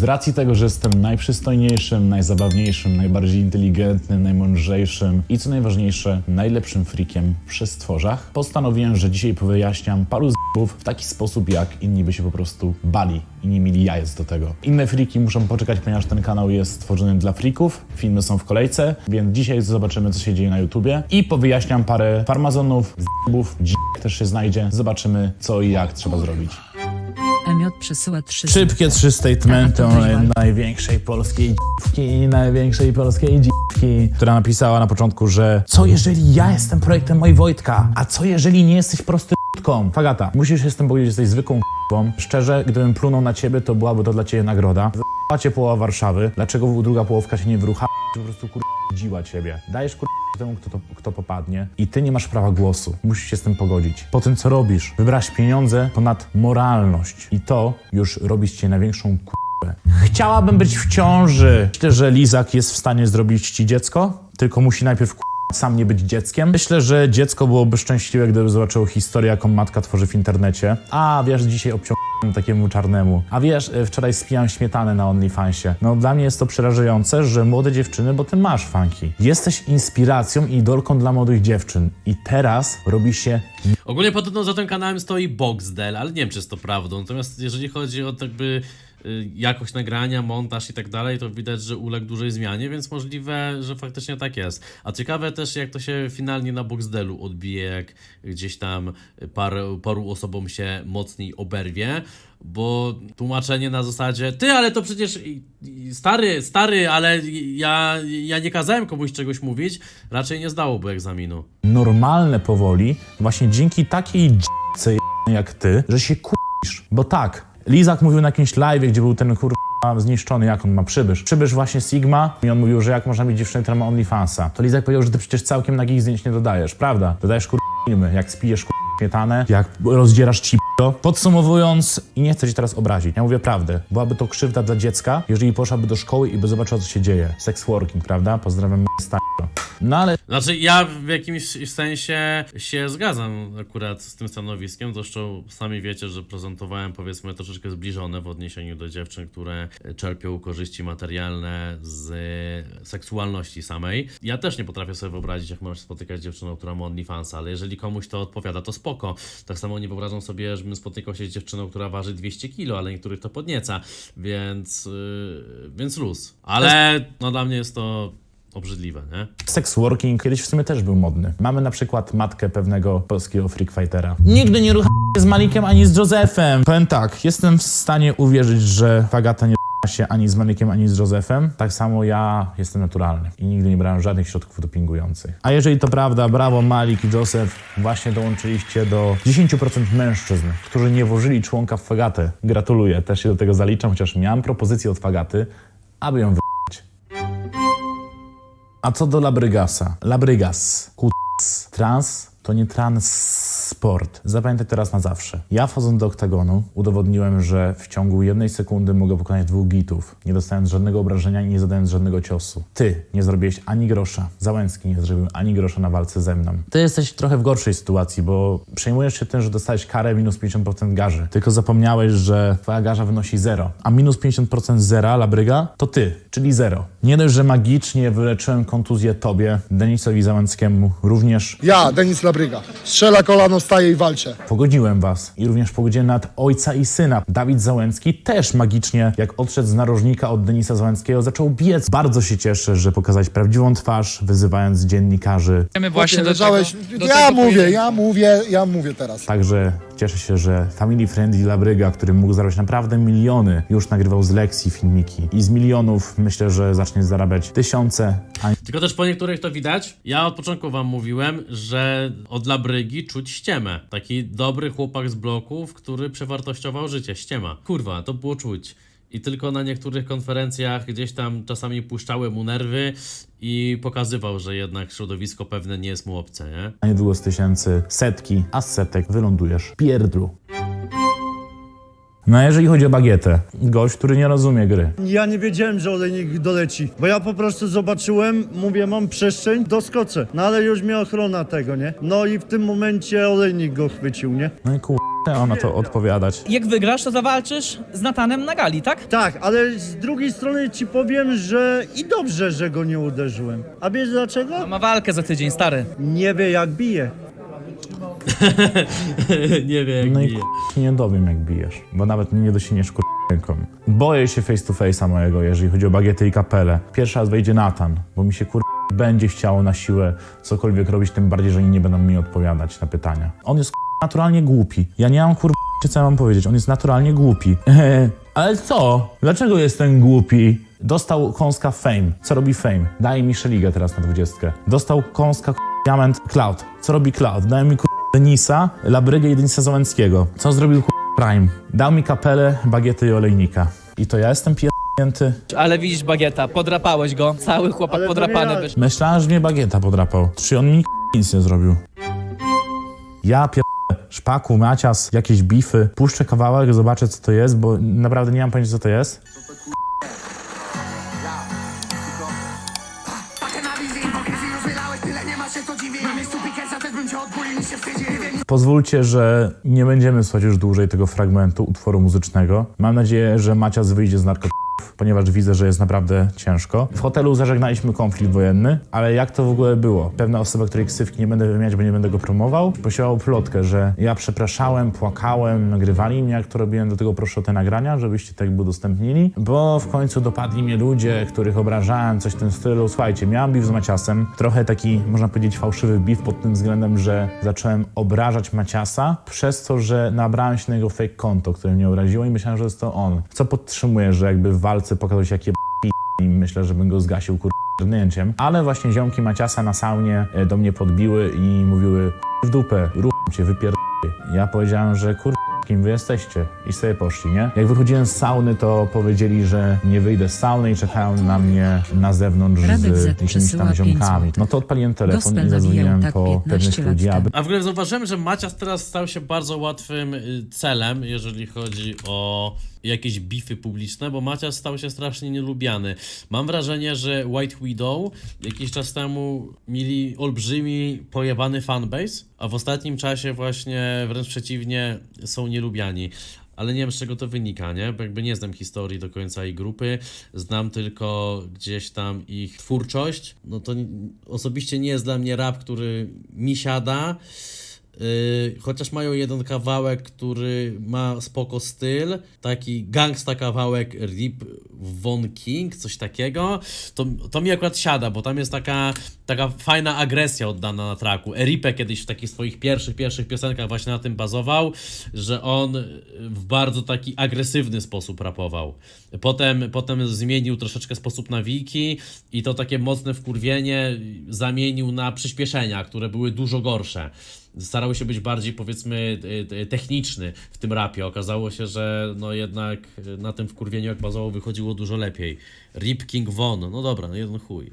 Z racji tego, że jestem najprzystojniejszym, najzabawniejszym, najbardziej inteligentnym, najmądrzejszym i co najważniejsze, najlepszym freakiem przy stworzach, postanowiłem, że dzisiaj powyjaśniam paru z***ów w taki sposób, jak inni by się po prostu bali i nie mieli jajec do tego. Inne freaki muszą poczekać, ponieważ ten kanał jest stworzony dla freaków, filmy są w kolejce, więc dzisiaj zobaczymy, co się dzieje na YouTubie i powyjaśniam parę farmazonów, z***ów, dzik też się znajdzie. Zobaczymy, co i jak trzeba zrobić. MJ przesyła 3 Szybkie trzy statementy o największej polskiej dziwki, największej polskiej dziwki, która napisała na początku, że co jeżeli ja jestem projektem mojej Wojtka, a co jeżeli nie jesteś prostytutką? Fagata, musisz się z tym powiedzieć, że jesteś zwykłą k***ą. Szczerze, gdybym plunął na ciebie, to byłaby to dla ciebie nagroda. Cię połowa Warszawy, dlaczego druga połówka się nie wyrucha? Po prostu kur... dziła ciebie. Dajesz kur... temu, kto, to, kto popadnie i ty nie masz prawa głosu. Musisz się z tym pogodzić. Po tym, co robisz, wybrałaś pieniądze ponad moralność i to już robi z ciebie największą k***ę. Chciałabym być w ciąży. Myślę, że Lizak jest w stanie zrobić ci dziecko, tylko musi najpierw k***, sam nie być dzieckiem. Myślę, że dziecko byłoby szczęśliwe, gdyby zobaczyło historię, jaką matka tworzy w internecie. A, wiesz, dzisiaj obciągnąłem takiemu czarnemu. A wiesz, y, wczoraj spijam śmietanę na OnlyFansie. No dla mnie jest to przerażające, że młode dziewczyny, bo ty masz fanki. Jesteś inspiracją i idolką dla młodych dziewczyn. I teraz robi się Ogólnie podobno za tym kanałem stoi Boxdel, ale nie wiem, czy jest to prawdą. Natomiast jeżeli chodzi o tak jakby y, jakość nagrania, montaż i tak dalej, to widać, że uległ dużej zmianie, więc możliwe, że faktycznie tak jest. A ciekawe też, jak to się finalnie na Boxdelu odbije, jak gdzieś tam par, paru osobom się mocniej oberwie. Bo tłumaczenie na zasadzie, ty, ale to przecież stary, stary, ale ja, ja nie kazałem komuś czegoś mówić, raczej nie zdałoby egzaminu. normalne powoli, właśnie dzięki takiej jak ty, że się k***isz. Bo tak, Lizak mówił na jakimś live, gdzie był ten kur... zniszczony, jak on ma przybysz. Przybysz właśnie Sigma i on mówił, że jak można mieć dziewczynę, która ma OnlyFansa. To Lizak powiedział, że ty przecież całkiem nagich zdjęć nie dodajesz, prawda? Dodajesz kur... filmy, jak spijesz kur... śmietanę, jak rozdzierasz ci Podsumowując, i nie chcę cię teraz obrazić, ja mówię prawdę. Byłaby to krzywda dla dziecka, jeżeli poszłaby do szkoły i by zobaczyła, co się dzieje. Sex working, prawda? Pozdrawiam. No ale Znaczy, ja w jakimś sensie się zgadzam akurat z tym stanowiskiem. Zresztą sami wiecie, że prezentowałem powiedzmy troszeczkę zbliżone w odniesieniu do dziewczyn, które czerpią korzyści materialne z seksualności samej. Ja też nie potrafię sobie wyobrazić, jak możesz się spotykać z dziewczyną, która ma OnlyFansa, ale jeżeli komuś to odpowiada, to spoko. Tak samo nie wyobrażam sobie, żebym spotykał się z dziewczyną, która waży 200 kilo, ale niektórych to podnieca, więc, yy, więc luz. Ale no dla mnie jest to obrzydliwe, nie? sex working kiedyś w sumie też był modny. Mamy na przykład matkę pewnego polskiego freak fightera. Nigdy nie rucham z Malikiem ani z Josephem. Powiem tak, jestem w stanie uwierzyć, że Fagata nie się ani z Malikiem, ani z Josephem. Tak samo ja jestem naturalny i nigdy nie brałem żadnych środków dopingujących. A jeżeli to prawda, brawo Malik i Joseph, właśnie dołączyliście do 10% mężczyzn, którzy nie włożyli członka w Fagatę. Gratuluję, też się do tego zaliczam, chociaż miałem propozycję od Fagaty, aby ją wy... A co do Labrygasa? Labrygas, kuc, trans to nie transport. Zapamiętaj teraz na zawsze. Ja wchodząc do oktagonu udowodniłem, że w ciągu jednej sekundy mogę pokonać dwóch gitów, nie dostając żadnego obrażenia i nie zadając żadnego ciosu. Ty nie zrobiłeś ani grosza. Załęcki nie zrobił ani grosza na walce ze mną. Ty jesteś trochę w gorszej sytuacji, bo przejmujesz się tym, że dostałeś karę minus 50% garzy. Tylko zapomniałeś, że twoja garza wynosi zero. A minus 50% zera, Labryga, to ty, czyli zero. Nie dość, że magicznie wyleczyłem kontuzję tobie, Denisowi Załęckiemu również Ja, Denis Labryga. Strzela kolano, staje i walczę. Pogodziłem was i również pogodziłem nad ojca i syna. Dawid Załęcki też magicznie, jak odszedł z narożnika od Denisa Załęckiego, zaczął biec. Bardzo się cieszę, że pokazałeś prawdziwą twarz, wyzywając dziennikarzy. Właśnie do Leżałeś. tego, do ja tego mówię, pojedynku. ja mówię, ja mówię teraz. Także cieszę się, że Family Friendly Labryga, który mógł zarabiać naprawdę miliony, już nagrywał z lekcji filmiki. I z milionów myślę, że zacznie zarabiać tysiące, a Tylko też po niektórych to widać. Ja od początku wam mówiłem, że od Labrygi czuć ściemę. Taki dobry chłopak z bloków, który przewartościował życie. Ściema. Kurwa, to było czuć. I tylko na niektórych konferencjach gdzieś tam czasami puszczały mu nerwy i pokazywał, że jednak środowisko pewne nie jest mu obce, nie? a niedługo z tysięcy setki, a z setek wylądujesz w pierdlu. No a jeżeli chodzi o bagietę, gość, który nie rozumie gry. Ja nie wiedziałem, że olejnik doleci, bo ja po prostu zobaczyłem, mówię, mam przestrzeń, doskoczę. No ale już mnie ochrona tego, nie? No i w tym momencie olejnik go chwycił, nie? No i kur... on na to odpowiadać. Jak wygrasz, to zawalczysz z Natanem na gali, tak? Tak, ale z drugiej strony ci powiem, że i dobrze, że go nie uderzyłem. A wiesz dlaczego? Ma walkę za tydzień, stary. Nie wie jak bije. nie wiem jak No i bije. kur... nie dowiem jak bijesz, bo nawet nie dosięgniesz kur... ręką. Boję się face to face'a mojego, jeżeli chodzi o bagietę i kapelę. Pierwszy raz wejdzie Natan, bo mi się kur... będzie chciało na siłę cokolwiek robić, tym bardziej, że oni nie będą mi odpowiadać na pytania. On jest kur... naturalnie głupi. Ja nie mam kur... co ja mam powiedzieć, on jest naturalnie głupi. Ale co? Dlaczego jestem głupi? Dostał kąska Fame. Co robi Fame? Daje mi Szeligę teraz na dwudziestkę. Dostał kąska. Diament Cloud. Co robi Cloud? Daje mi kur... Denisa, Labrygę i Denisa Załęckiego. Co zrobił. Prime? Dał mi kapelę, bagiety i olejnika. I to ja jestem pierdnięty. Ale widzisz bagieta, podrapałeś go. Cały chłopak Ale to podrapany nie ja. byś. Myślałem, że mnie bagieta podrapał. Czy on mi nic nie zrobił? Ja pier... Szpaku, Macias, jakieś bify. Puszczę kawałek, zobaczę co to jest, bo naprawdę nie mam pojęcia co to jest. Pakę na wizji, hipokryzji już wydałeś tyle, nie ma się co dziwić Na miejscu Pikersa Pozwólcie, że nie będziemy słuchać już dłużej tego fragmentu utworu muzycznego. Mam nadzieję, że Macias wyjdzie z narkotyków, ponieważ widzę, że jest naprawdę ciężko. W hotelu zażegnaliśmy konflikt wojenny, ale jak to w ogóle było? Pewna osoba, której ksywki nie będę wymieniać, bo nie będę go promował, posiłał plotkę, że ja przepraszałem, płakałem, nagrywali mnie, jak to robiłem, do tego proszę o te nagrania, żebyście tak udostępnili, bo w końcu dopadli mnie ludzie, których obrażałem, coś w tym stylu. Słuchajcie, miałem beef z Maciasem, trochę taki, można powiedzieć, fałszywy beef pod tym względem, że zacząłem obrażać Maciasa, przez to, że nabrałem się na jego fake konto, które mnie uraziło i myślałem, że jest to on. Co podtrzymuję, że jakby w walce pokazał się jakie i myślę, że bym go zgasił kur... Rnięciem. Ale właśnie ziomki Maciasa na saunie e, do mnie podbiły i mówiły w dupę, ruch cię, wypierd... Ja powiedziałem, że kur... kim wy jesteście? I sobie poszli, nie? Jak wychodziłem z sauny, to powiedzieli, że nie wyjdę z sauny i czekają na mnie na zewnątrz Radek z jakimiś tam ziomkami. No to odpaliłem telefon Gospel i zadzwoniłem tak po 15 pewnych ludzi, aby A w ogóle zauważyłem, że Macias teraz stał się bardzo łatwym y, celem, jeżeli chodzi o jakieś bify publiczne, bo Macias stał się strasznie nielubiany. Mam wrażenie, że White Widow jakiś czas temu mieli olbrzymi, pojebany fanbase, a w ostatnim czasie właśnie wręcz przeciwnie są nielubiani. Ale nie wiem z czego to wynika, nie? Bo jakby nie znam historii do końca ich grupy, znam tylko gdzieś tam ich twórczość. No to osobiście nie jest dla mnie rap, który mi siada. Yy, chociaż mają jeden kawałek, który ma spoko styl, taki gangsta kawałek Rip Von King, coś takiego, to, to mi akurat siada, bo tam jest taka, taka fajna agresja oddana na traku. Eripe kiedyś w takich swoich pierwszych, pierwszych piosenkach właśnie na tym bazował, że on w bardzo taki agresywny sposób rapował. Potem, potem zmienił troszeczkę sposób nawiki i to takie mocne wkurwienie zamienił na przyspieszenia, które były dużo gorsze starał się być bardziej powiedzmy e, e, techniczny w tym rapie. Okazało się, że no jednak e, na tym wkurwieniu jak bazował wychodziło dużo lepiej. Rip King Von, no dobra, no jeden chuj.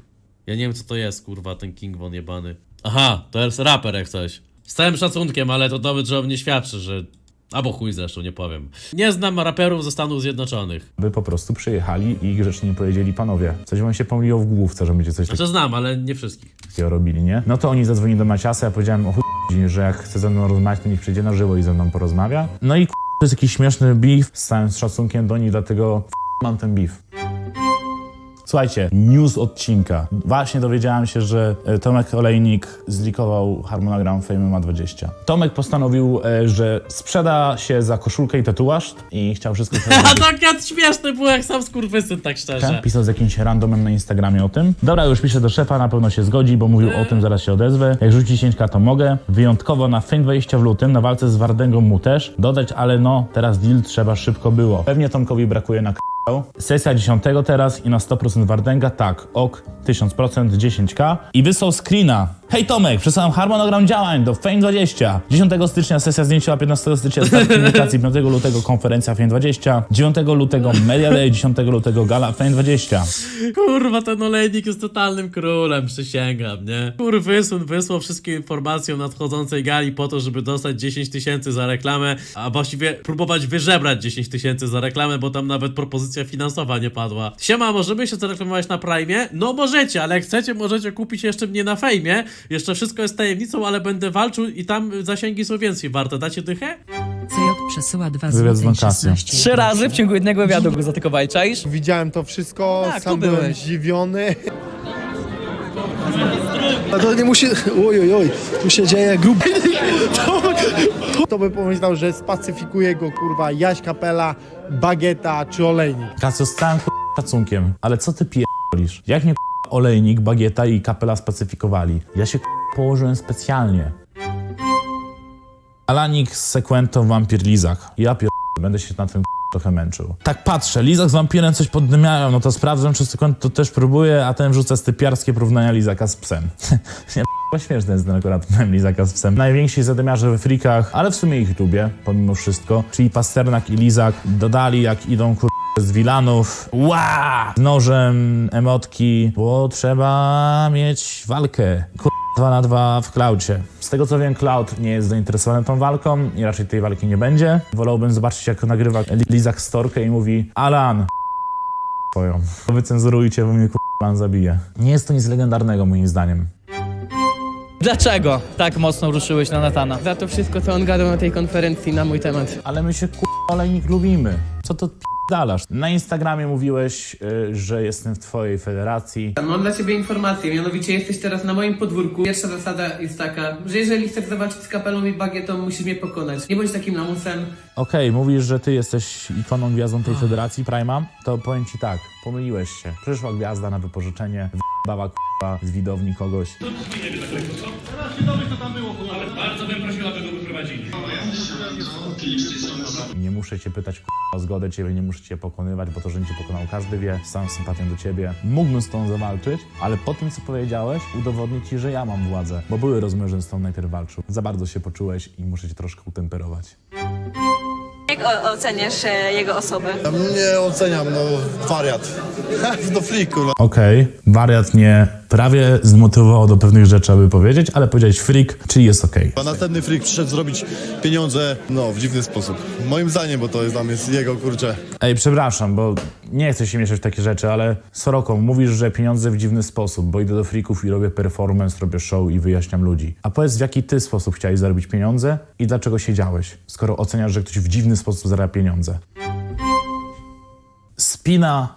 Ja nie wiem co to jest kurwa ten King Von jebany. Aha, to jest raper jak coś. Z całym szacunkiem, ale to dowód, że o mnie świadczy, że... Albo chuj zresztą, nie powiem. Nie znam raperów ze Stanów Zjednoczonych. po prostu przyjechali i grzecznie powiedzieli, panowie, coś wam się pomyliło w główce, że będziecie coś Znaczy znam, ale nie wszystkich. takiego robili, nie? No to oni zadzwonili do Maciasa, ja powiedziałem o chuj, że jak chce ze mną rozmawiać, to niech przyjdzie na żywo i ze mną porozmawia. No i to jest jakiś śmieszny beef, z całym szacunkiem do nich, dlatego mam ten beef. Słuchajcie, news odcinka. Właśnie dowiedziałem się, że e, Tomek Olejnik zlikował harmonogram Fame ma 20. Tomek postanowił, e, że sprzeda się za koszulkę i tatuaż i chciał wszystko A tak śmieszny był jak sam skurwysyn, tak szczerze. Pisał z jakimś randomem na Instagramie o tym. Dobra, już piszę do szefa, na pewno się zgodzi, bo mówił o tym, zaraz się odezwę. Jak rzuci 10k, to mogę. Wyjątkowo na Fame 20 w lutym, na walce z Wardęgą mu też. Dodać, ale no, teraz deal trzeba szybko było. Pewnie Tomkowi brakuje na k- Sesja 10 teraz i na 100% Wardęga, tak, ok, 1000%, 10k. I wysłał screena. Hej Tomek, przesyłam harmonogram działań do Fame 20. 10 stycznia sesja zdjęciowa, 15 stycznia start komunikacji, 5 lutego konferencja Fame 20, 9 lutego Media Day, 10 lutego gala Fame 20. Kurwa, ten olejnik jest totalnym królem, przysięgam, nie? Kur wysłał, wysłał wszystkie informacje o nadchodzącej gali po to, żeby dostać 10 tysięcy za reklamę, a właściwie próbować wyżebrać 10 tysięcy za reklamę, bo tam nawet propozycja finansowa nie padła. Siema, możemy się zareklamować na Prime? No możecie, ale jak chcecie, możecie kupić jeszcze mnie na fejmie. Jeszcze wszystko jest tajemnicą, ale będę walczył i tam zasięgi są więcej warte. Dacie dychę? CJ przesyła 2 Wywiad z zł Lankasją. 16 Trzy razy w ciągu jednego wywiadu go zatykowali, czaisz? Widziałem to wszystko, Tak, sam byłem byłeś. zdziwiony. A to nie musi. Oj, oj, oj, tu się dzieje gruby. To by pomyślał, że spacyfikuje go kurwa Jaś Kapela, Bagieta czy Olejnik. Kasio, z całym k***a szacunkiem, ale co ty pierdolisz? Jak mnie k***a, olejnik, bagieta i kapela spacyfikowali? Ja się k***a, położyłem specjalnie. Alanik z Sekwentą Wampir Lizak. Ja pier... będę się na tym trochę męczył. Tak patrzę, Lizak z Wampirem coś poddymiają, no to sprawdzam, czy Sekwent to też próbuje, a ten wrzuca stypiarskie porównania Lizaka z psem. Nie, śmieszny jest ten akurat mem Lizaka z psem. Najwięksi zadymiarze we frikach, ale w sumie ich lubię, pomimo wszystko. Czyli Pasternak i Lizak dodali, jak idą kur... z Wilanów. Ła! Z nożem, emotki, bo trzeba mieć walkę. Kur... 2 na 2 w Cloudzie. Z tego co wiem, Cloud nie jest zainteresowany tą walką i raczej tej walki nie będzie. Wolałbym zobaczyć, jak nagrywa Lizak storkę i mówi Alan, twoją. Wycenzurujcie, bo mnie Alan zabije. Nie jest to nic legendarnego moim zdaniem. Dlaczego tak mocno ruszyłeś na Natana? Za to wszystko, co on gadał na tej konferencji na mój temat. Ale my się k***a olejnik lubimy. Co to dalasz? Na Instagramie mówiłeś, y, że jestem w twojej federacji. Mam dla ciebie informację, mianowicie jesteś teraz na moim podwórku. Pierwsza zasada jest taka, że jeżeli chcesz zawalczyć z kapelą i bagietą, musisz mnie pokonać. Nie bądź takim lamusem. Okej, mówisz, że ty jesteś ikoną gwiazdą tej federacji Prima, to powiem ci tak, pomyliłeś się. Przyszła gwiazda na wypożyczenie, baba k***a z widowni kogoś. Nie muszę cię pytać o zgodę ciebie, nie muszę cię pokonywać, bo to, że cię pokonał, każdy wie, z całą sympatią do ciebie. Mógłbym z tą zawalczyć, ale po tym, co powiedziałeś, udowodnię ci, że ja mam władzę, bo były rozmowy, że z tą najpierw walczył. Za bardzo się poczułeś i muszę cię troszkę utemperować. Jak o- oceniasz e, jego osobę? Nie oceniam, no wariat. Do fliku, no. Okej, wariat mnie prawie zmotywował do pewnych rzeczy, aby powiedzieć, ale powiedzieć freak, czyli jest okej. A następny freak przyszedł zrobić pieniądze, no, w dziwny sposób. Moim zdaniem, bo to jest tam jest jego, kurczę. Ej, przepraszam, bo nie chcę się mieszać w takie rzeczy, ale Soroko, mówisz, że pieniądze w dziwny sposób, bo idę do freaków i robię performance, robię show i wyjaśniam ludzi. A powiedz, w jaki ty sposób chciałeś zarobić pieniądze i dlaczego siedziałeś, skoro oceniasz, że ktoś w dziwny sposób zarabia pieniądze? Spina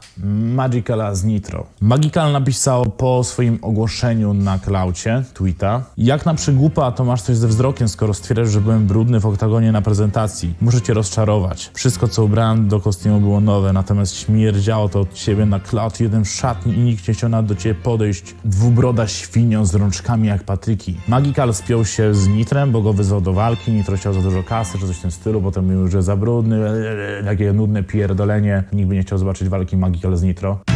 Magicala z Nitro. Magical napisał po swoim ogłoszeniu na klaucie tweeta Jak na przygłupa to masz coś ze wzrokiem, skoro stwierdzasz, że byłem brudny w oktagonie na prezentacji. Muszę cię rozczarować. Wszystko, co ubrałem do kostiumu było nowe, natomiast śmierdziało to od ciebie na klaut jeden w szatni i nikt nie chciał nawet do ciebie podejść. Dwubroda świnio z rączkami jak patyki. Magical spiął się z Nitrem, bo go wyzwał do walki. Nitro chciał za dużo kasy, czy coś w tym stylu, potem mówił, że za brudny, takie nudne pierdolenie. Nikt by nie chciał zobaczyć walki Magical z Nitro.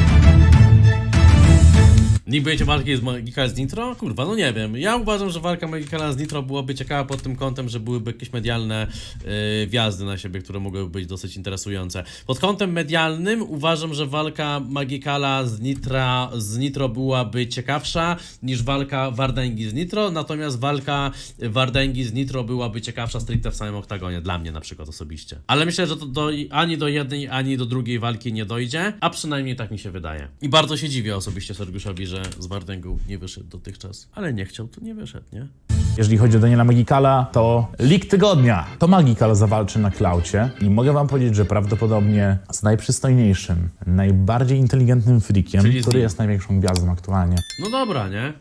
Nikt będzie walki z Magikala z Nitro? Kurwa, no nie wiem. Ja uważam, że walka Magikala z Nitro byłaby ciekawa pod tym kątem, że byłyby jakieś medialne yy, wjazdy na siebie, które mogłyby być dosyć interesujące. Pod kątem medialnym uważam, że walka Magikala z, Nitra, z Nitro byłaby ciekawsza niż walka Wardęgi z Nitro, natomiast walka Wardęgi z Nitro byłaby ciekawsza stricte w samym oktagonie, dla mnie na przykład osobiście. Ale myślę, że to do, ani do jednej, ani do drugiej walki nie dojdzie, a przynajmniej tak mi się wydaje. I bardzo się dziwię osobiście Sergiuszowi, że z Wardęgą nie wyszedł dotychczas. Ale nie chciał, to nie wyszedł, nie? Jeżeli chodzi o Daniela Magikala, to lig tygodnia. To Magikal zawalczy na klaucie i mogę wam powiedzieć, że prawdopodobnie z najprzystojniejszym, najbardziej inteligentnym Czyli z który nim. jest największą gwiazdą aktualnie. No dobra, nie?